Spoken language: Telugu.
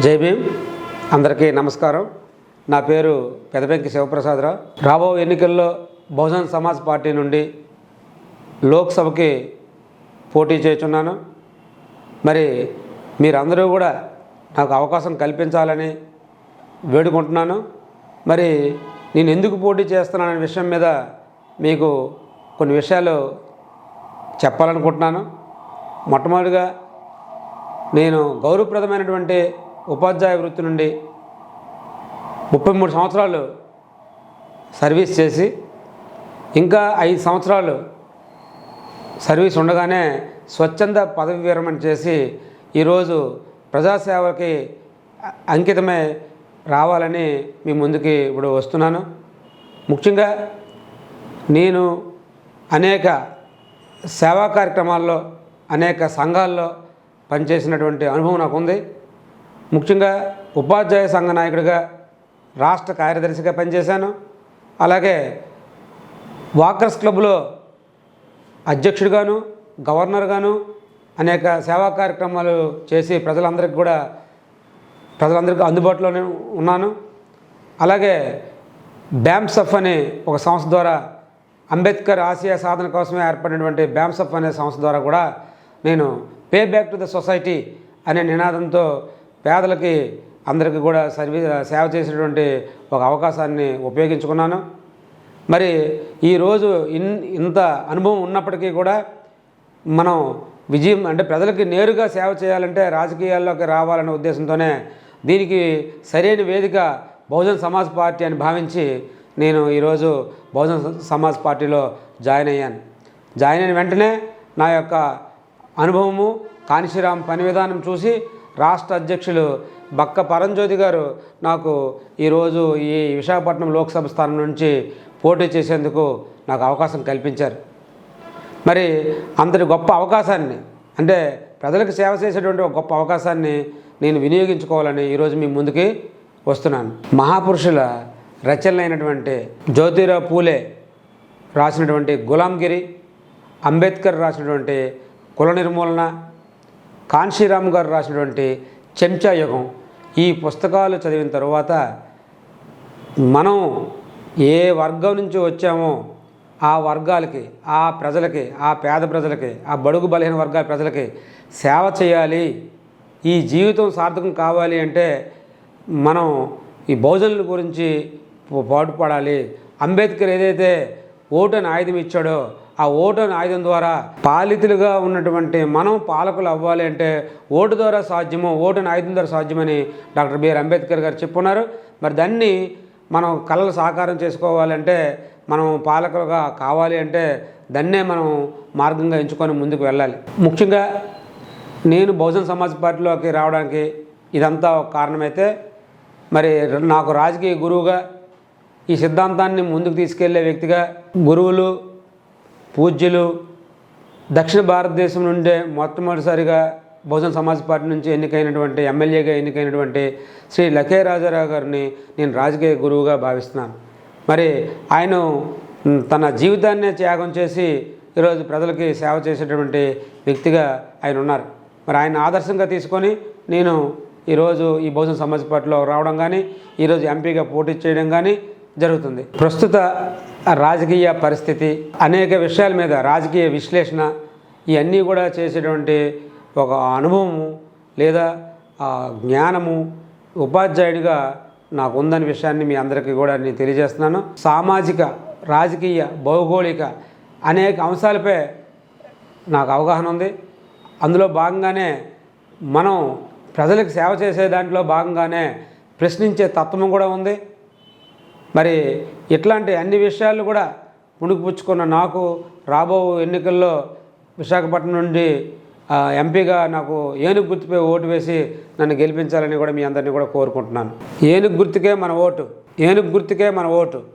జై భీమ్. అందరికీ నమస్కారం. నా పేరు పెదబెంకి శివప్రసాదరావు. రాబో ఎన్నికల్లో బహుజన్ సమాజ్ పార్టీ నుండి లోక్సభకి పోటీ చేస్తున్నాను. మరి మీరందరూ కూడా నాకు అవకాశం కల్పించాలని వేడుకుంటున్నాను. మరి నేను ఎందుకు పోటీ చేస్తున్నాననే విషయం మీద మీకు కొన్ని విషయాలు చెప్పాలనుకుంటున్నాను. మొట్టమొదటిగా నేను గౌరవప్రదమైనటువంటి ఉపాధ్యాయ వృత్తి నుండి ముప్పై మూడు సంవత్సరాలు సర్వీస్ చేసి ఇంకా ఐదు సంవత్సరాలు సర్వీస్ ఉండగానే స్వచ్ఛంద పదవి విరమణ చేసి ఈరోజు ప్రజాసేవకి అంకితమే రావాలని మీ ముందుకి ఇప్పుడు వస్తున్నాను. ముఖ్యంగా నేను అనేక సేవా కార్యక్రమాల్లో అనేక సంఘాల్లో పనిచేసినటువంటి అనుభవం నాకు ఉంది ముఖ్యంగా ఉపాధ్యాయ సంఘ నాయకుడిగా రాష్ట్ర కార్యదర్శిగా పనిచేశాను. అలాగే వాకర్స్ క్లబ్లో అధ్యక్షుడిగాను గవర్నర్గాను అనేక సేవా కార్యక్రమాలు చేసి ప్రజలందరికీ కూడా ప్రజలందరికీ అందుబాటులోనే ఉన్నాను. అలాగే బ్యామ్సఫ్ అనే ఒక సంస్థ ద్వారా అంబేద్కర్ ఆసియా సాధన కోసమే ఏర్పడినటువంటి బ్యామ్సఫ్ అనే సంస్థ ద్వారా కూడా నేను pay back to the society అనే నినాదంతో పేదలకి అందరికీ కూడా సర్వీ సేవ చేసేటువంటి ఒక అవకాశాన్ని ఉపయోగించుకున్నాను. మరి ఈరోజు ఇన్ ఇంత అనుభవం ఉన్నప్పటికీ కూడా మనం విజయం అంటే ప్రజలకి నేరుగా సేవ చేయాలంటే రాజకీయాల్లోకి రావాలనే ఉద్దేశంతోనే దీనికి సరైన వేదిక బహుజన్ సమాజ్ పార్టీ అని భావించి నేను ఈరోజు బహుజన్ సమాజ్ పార్టీలో జాయిన్ అయ్యాను. జాయిన్ అయిన వెంటనే నా యొక్క అనుభవము కానిశ్రీరామ్ పని విధానం చూసి రాష్ట్ర అధ్యక్షులు బక్క పరంజ్యోతి గారు నాకు ఈరోజు ఈ విశాఖపట్నం లోక్సభ స్థానం నుంచి పోటీ చేసేందుకు నాకు అవకాశం కల్పించారు. మరి అంతటి గొప్ప అవకాశాన్ని అంటే ప్రజలకు సేవ చేసేటువంటి ఒక గొప్ప అవకాశాన్ని నేను వినియోగించుకోవాలని ఈరోజు మీ ముందుకి వస్తున్నాను. మహాపురుషుల రచనలైనటువంటి జ్యోతిరావు పూలే రాసినటువంటి గులాంగిరి అంబేద్కర్ రాసినటువంటి కుల నిర్మూలన కాన్షీరామ్ గారు రాసినటువంటి చెంచా యుగం ఈ పుస్తకాలు చదివిన తర్వాత మనం ఏ వర్గం నుంచి వచ్చామో ఆ వర్గాలకి ఆ ప్రజలకి ఆ పేద ప్రజలకి ఆ బడుగు బలహీన వర్గాల ప్రజలకి సేవ చేయాలి. ఈ జీవితం సార్థకం కావాలి అంటే మనం ఈ బహుజనుల గురించి పాటుపడాలి. అంబేద్కర్ ఏదైతే ఓటు అని ఆయుధం ఇచ్చాడో ఆ ఓటు ఆయుధం ద్వారా పాలితులుగా ఉన్నటువంటి మనం పాలకులు అవ్వాలి అంటే ఓటు ద్వారా సాధ్యము ఓటుని ఆయుధం ద్వారా సాధ్యమని డాక్టర్ బిఆర్ అంబేద్కర్ గారు చెప్పున్నారు. మరి దాన్ని మనం కళలు సాకారం చేసుకోవాలంటే మనం పాలకులుగా కావాలి అంటే దాన్నే మనం మార్గంగా ఎంచుకొని ముందుకు వెళ్ళాలి. ముఖ్యంగా నేను బహుజన్ సమాజ్ పార్టీలోకి రావడానికి ఇదంతా ఒక కారణమైతే మరి నాకు రాజకీయ గురువుగా ఈ సిద్ధాంతాన్ని ముందుకు తీసుకెళ్ళే వ్యక్తిగా గురువులు పూజ్యులు దక్షిణ భారతదేశం నుండే మొట్టమొదటిసారిగా బహుజన్ సమాజ్ పార్టీ నుంచి ఎన్నికైనటువంటి ఎమ్మెల్యేగా ఎన్నికైనటువంటి శ్రీ లఖే రాజారావు గారిని నేను రాజకీయ గురువుగా భావిస్తున్నాను. మరి ఆయన తన జీవితాన్నే త్యాగం చేసి ఈరోజు ప్రజలకి సేవ చేసేటువంటి వ్యక్తిగా ఆయన ఉన్నారు. మరి ఆయన ఆదర్శంగా తీసుకొని నేను ఈరోజు ఈ బహుజన్ సమాజ్ పార్టీలో రావడం కానీ ఈరోజు ఎంపీగా పోటీ చేయడం కానీ జరుగుతుంది. ప్రస్తుత రాజకీయ పరిస్థితి అనేక విషయాల మీద రాజకీయ విశ్లేషణ ఇవన్నీ కూడా చేసేటువంటి ఒక అనుభవము లేదా జ్ఞానము ఉపాధ్యాయుడిగా నాకు ఉందని విషయాన్ని మీ అందరికీ కూడా నేను తెలియజేస్తున్నాను. సామాజిక రాజకీయ భౌగోళిక అనేక అంశాలపై నాకు అవగాహన ఉంది. అందులో భాగంగానే మనం ప్రజలకు సేవ చేసే దాంట్లో భాగంగానే ప్రశ్నించే తత్వం కూడా ఉంది. మరి ఇట్లాంటి అన్ని విషయాలు కూడా పుణుకుపుచ్చుకున్న నాకు రాబో ఎన్నికల్లో విశాఖపట్నం నుండి ఎంపీగా నాకు ఏనుగు గుర్తుపై ఓటు వేసి నన్ను గెలిపించాలని కూడా మీ అందరినీ కూడా కోరుకుంటున్నాను. ఏనుగు గుర్తుకే మన ఓటు. ఏనుగు గుర్తుకే మన ఓటు.